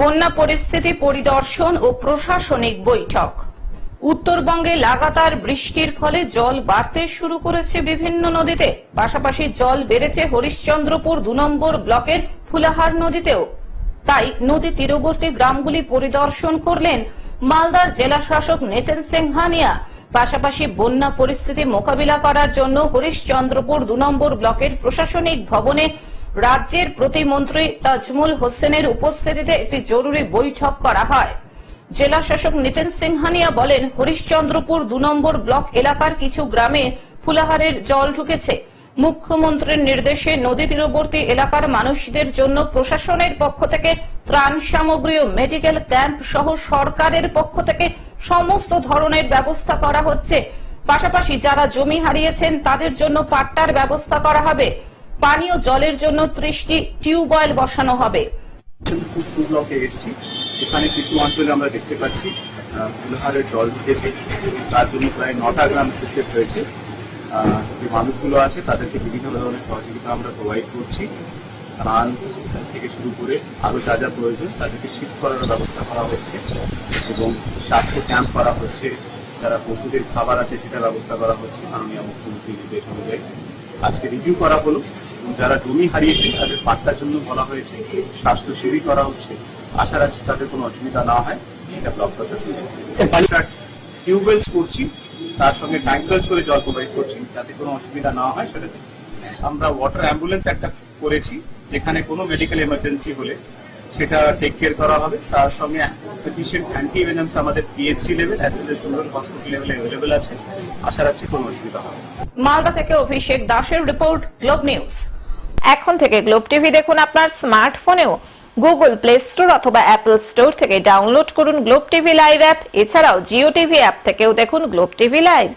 বন্যা পরিস্থিতি পরিদর্শন ও প্রশাসনিক বৈঠক। উত্তরবঙ্গে লাগাতার বৃষ্টির ফলে জল বাড়তে শুরু করেছে বিভিন্ন নদীতে। পাশাপাশি জল বেড়েছে হরিশ্চন্দ্রপুর দু নম্বর ব্লকের ফুলাহার নদীতেও। তাই নদী তীরবর্তী গ্রামগুলি পরিদর্শন করলেন মালদার জেলা শাসক নেতেন সিংহানিয়া। পাশাপাশি বন্যা পরিস্থিতি মোকাবিলা করার জন্য হরিশ্চন্দ্রপুর দু নম্বর ব্লকের প্রশাসনিক ভবনে রাজ্যের প্রতিমন্ত্রী তাজমুল হোসেনের উপস্থিতিতে একটি জরুরি বৈঠক করা হয়। জেলা শাসক নিতেন সিংহানিয়া বলেন, হরিশ্চন্দ্রপুর দু নম্বর ব্লক এলাকার কিছু গ্রামে ফুলাহারের জল ঢুকেছে। মুখ্যমন্ত্রীর নির্দেশে নদী তীরবর্তী এলাকার মানুষদের জন্য প্রশাসনের পক্ষ থেকে ত্রাণ সামগ্রী ও মেডিকেল ক্যাম্প সহ সরকারের পক্ষ থেকে সমস্ত ধরনের ব্যবস্থা করা হচ্ছে। পাশাপাশি যারা জমি হারিয়েছেন, তাদের জন্য পাট্টার ব্যবস্থা করা হবে। পানীয় জলের জন্য ত্রিশটি টিউবওয়েল বসানো হবে। এসেছি। এখানে কিছু অঞ্চলে আমরা দেখতে পাচ্ছি আহ, ফুলহারের জল ঢুকেছে তার জন্য প্রায় নটা গ্রাম ক্ষেত্রে হয়েছে। যে মানুষগুলো আছে তাদেরকে বিভিন্ন ধরনের সহযোগিতা আমরা প্রোভাইড করছি। ত্রাণ থেকে শুরু করে আরও যা যা প্রয়োজন তাদেরকে শিফট করার ব্যবস্থা করা হচ্ছে এবং স্বাস্থ্য ক্যাম্প করা হচ্ছে। যারা পশুদের খাবার আছে সেটা ব্যবস্থা করা হচ্ছে। মাননীয় মুখ্যমন্ত্রীর নির্দেশ অনুযায়ী আজকে রিভিউ করা হলো। যারা জমি হারিয়েছে তাদের পাট্টার জন্য বলা হয়েছে স্বাস্থ্য শিবির করা হচ্ছে। আশা রাখছি তাদের কোনো অসুবিধা না হয়। এটা ব্লক প্রশাসন টিউবওয়েলস করছি তার সঙ্গে ট্যাঙ্কার্স করে জল প্রোভাইড করছি যাতে কোনো অসুবিধা না হয় সেটাতে। আমরা ওয়াটার অ্যাম্বুলেন্স একটা করেছি যেখানে কোনো মেডিকেল এমার্জেন্সি হলে সেটা টেক কেয়ার করা হবে। তার সঙ্গে সাফিসিয়েন্ট অ্যান্টি ভেনামস আমাদের PHC level as well as hospital লেভেলে অ্যাভেলেবেল আছে। আশা রাখছি কোনো অসুবিধা হবে মালদা থেকে অভিষেক দাসের রিপোর্ট গ্লোব নিউজ এখন থেকে গ্লোব টিভি দেখুন আপনার স্মার্টফোনেও গুগল প্লে স্টোর অথবা অ্যাপল স্টোর থেকে ডাউনলোড করুন গ্লোব টিভি লাইভ অ্যাপ এছাড়াও জিও টিভি অ্যাপ থেকেও দেখুন গ্লোব টিভি লাইভ